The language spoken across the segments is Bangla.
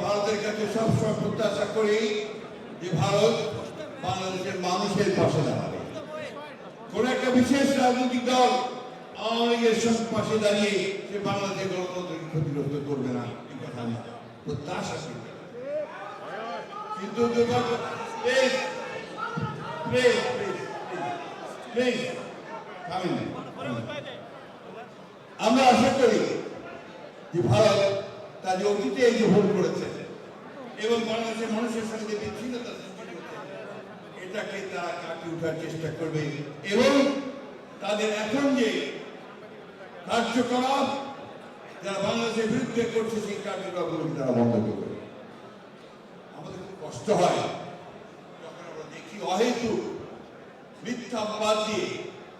ভারতের কাছে সবসময় প্রত্যাশা করি যে ভারত বাংলাদেশের মানুষের পাশে দাঁড়াবে কোন একটা বিশেষ রাজনৈতিক দল আওয়ামী লীগের পাশে দাঁড়িয়ে সে গণতন্ত্রকে ক্ষতিগ্রস্ত করবে না, এই কথা আমি প্রত্যাশা করি কিন্তু। আমরা আশা করি যে ভারত যে অতীতে যে ভুল করেছে এবং বাংলাদেশের মানুষের সঙ্গে বিচ্ছিন্নতা সৃষ্টি এটাকে তারা কাটিয়ে ওঠার চেষ্টা করবে। এবং তাদের এখন যে কার্যকলাপ, যারা বাংলাদেশের বিরুদ্ধে করছে, সেই কার্যকলাপগুলোকে তারা বন্ধ করবে। আমাদের খুব কষ্ট হয় যখন আমরা দেখি অহেতু মিথ্যা বাদ দিয়ে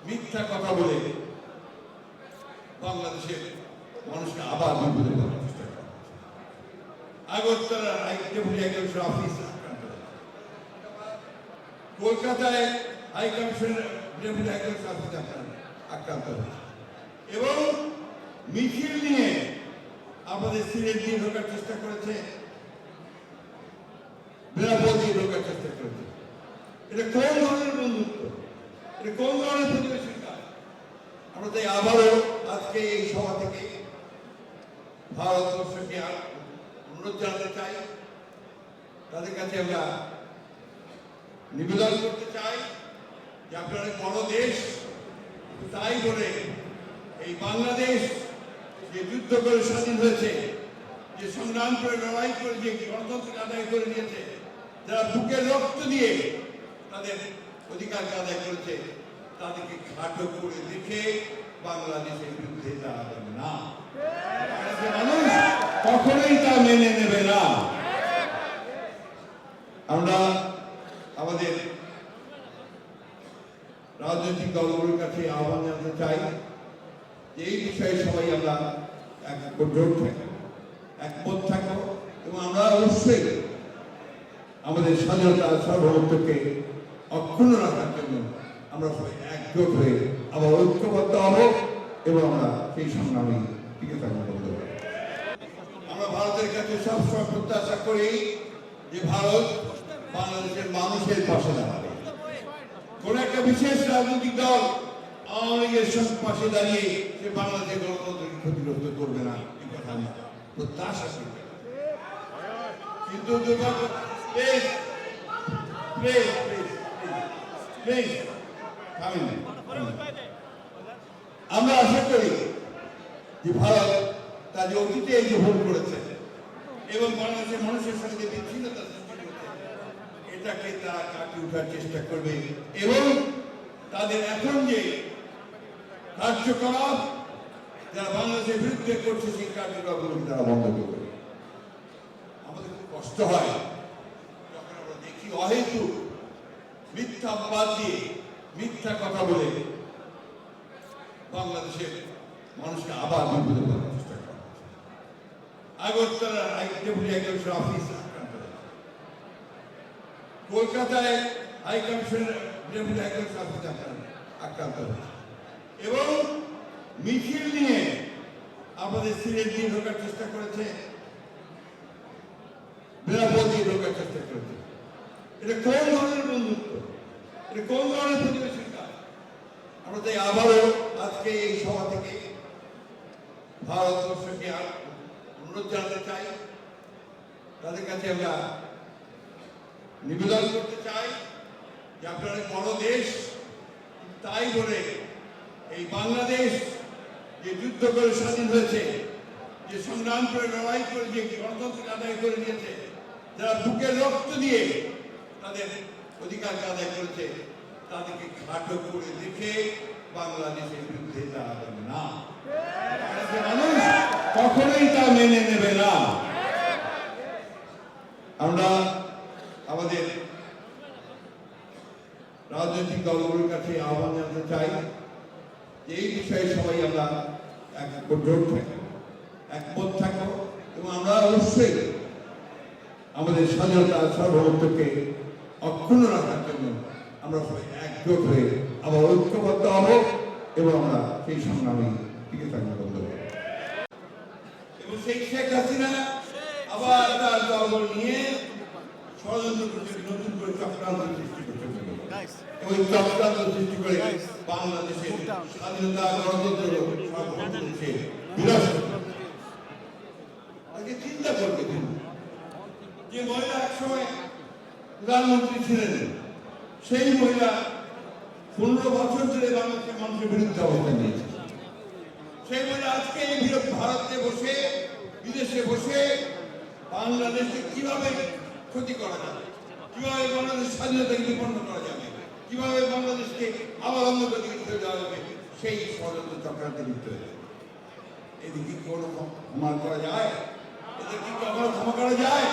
মিথ্যা কথা বলে বাংলাদেশের মানুষকে আবার বিপদে হচ্ছে। আগরতলার ডেপুটি হাইকমিশন অফিস। কলকাতায় high commission deputy high commission office আক্রান্ত- এবং মিছিল নিয়ে আমাদের সিলেট দিয়ে ঢোকার চেষ্টা করেছে বেনাপোল দিয়ে ঢোকার চেষ্টা করেছে। এটা কোন ধরনের বন্ধুত্ব? এটা কোন ধরনের প্রতিবেশীর কাজ? আমরা তাই আবারও আজকে এই সভা থেকে ভারতবর্ষকে অনুরোধ জানাতে চাই। তাদের কাছে আমরা নিবেদন করতে চাই যে আপনারা বড় দেশ তাই বলে এই বাংলাদেশ যে যুদ্ধ করে স্বাধীন হয়েছে, যে সংগ্রাম করে লড়াই করে যে গণতন্ত্র আদায় করে নিয়েছে, যারা বুকের রক্ত দিয়ে তাদের অধিকারকে আদায় করেছে, তাদেরকে খাটো করে দেখে বাংলাদেশের বিরুদ্ধে দাঁড়াবেন না। মানুষ কখনোই তা মেনে নেবে না। আমরা আমাদের রাজনৈতিক দলগুলোর কাছে আহ্বান জানাতে চাই যে এই বিষয়ে সবাই আমরা একমত থাকব একমত থাকব এবং আমরা অবশ্যই আমাদের স্বাধীনতা, সার্বভৌমত্বকে অক্ষুণ্ণ রাখার জন্য আমরা সবাই একজোট হয়ে আবার ঐক্যবদ্ধ হব এবং আমরা সেই সংগ্রামে টিকে থাকব ভারতের কাছে সবসময় প্রত্যাশা করি যে ভারত বাংলাদেশের মানুষের পাশে দাঁড়াবে। কোন একটা বিশেষ রাজনৈতিক দল আওয়ামী লীগের পাশে দাঁড়িয়ে সে বাংলাদেশের গণতন্ত্রকে ক্ষতিগ্রস্ত করবে না, এই কথা আমি প্রত্যাশা করি। কিন্তু। আমরা আশা করি যে ভারত যে অতীতে যে ভুল বাংলাদেশের মানুষের সঙ্গে বিচ্ছিন্নতা সৃষ্টি এটাকে তারা চেষ্টা করবে এবং তাদের এখন যে কার্যকলাপ, যারা বাংলাদেশের বিরুদ্ধে করছে, সেই তারা বন্ধ করবে আমাদের খুব কষ্ট হয়, যখন আমরা দেখি অহেতু মিথ্যা দিয়ে মিথ্যা কথা বলে বাংলাদেশের মানুষকে আবার বিপদে হচ্ছে। আগরতলার ডেপুটি হাইকমিশন অফিস। কলকাতায় হাইকমিশন ডেপুটি অফিস আক্রান্ত- এবং মিছিল নিয়ে আমাদের সিলেট দিয়ে ঢোকার চেষ্টা করেছে বেনাপোল দিয়ে ঢোকার চেষ্টা করেছে। এটা কোন ধরনের বন্ধুত্ব? এটা কোন ধরনের প্রতিবেশীর কাজ? আমরা তাই আবারও আজকে এই সভা থেকে ভারতবর্ষকে আর অনুরোধ চাই। তাদের কাছে আমরা নিবেদন করতে চাই যে আপনারা বড় দেশ, তাই বলে এই বাংলাদেশ যে যুদ্ধ করে স্বাধীন হয়েছে, যে সংগ্রাম করে লড়াই করে যে গণতন্ত্র আদায় করে নিয়েছে, যারা বুকের রক্ত দিয়ে তাদের অধিকারকে আদায় করেছে, তাদেরকে খাটো করে দেখে বাংলাদেশের বিরুদ্ধে দাঁড়াবেন না মানুষ কখনোই তা মেনে নেবে না। আমরা আমাদের রাজনৈতিক দলগুলোর কাছে আহ্বান জানাতে চাই যে এই বিষয়ে সবাই আমরা একজোট থাকব একমত থাকব এবং আমরা অবশ্যই আমাদের স্বাধীনতা সার্বভৌমত্বকে অক্ষুণ্ণ রাখার জন্য আমরা সবাই একজোট হয়ে আবার ঐক্যবদ্ধ হব এবং আমরা সেই সংগ্রামে টিকে থাকব। এবং সেই শেখ হাসিনা আবার তার দল নিয়ে ষড়যন্ত্র করছে নতুন করে চক্রান্ত সৃষ্টি করছে ওই চক্রান্ত সৃষ্টি করে বাংলাদেশের স্বাধীনতা গণতন্ত্র সর্বদেশে বিরাজ করছে। চিন্তা করবে তিনি যে মহিলা একসময় প্রধানমন্ত্রী ছিলেন সেই মহিলা পনেরো বছর ধরে বাংলাদেশের মানুষের বিরুদ্ধে অবস্থান নিয়েছে। সেই মহিলা আজকে এই বিরোধ ভারতে বসে, বিদেশে বসে বাংলাদেশে কীভাবে ক্ষতি করা যাবে? কীভাবে বাংলাদেশ স্বাধীনতাকে বিপন্ন করা যাবে? কীভাবে বাংলাদেশকে আবার অন্য দিকে ফিরে দেওয়া যাবে? সেই ষড়যন্ত্র চক্রান্তে লিপ্ত হয়ে যাবে। এদিকে কি কোনো ক্ষমা করা যায়? এদের কি কখনো ক্ষমা করা যায়?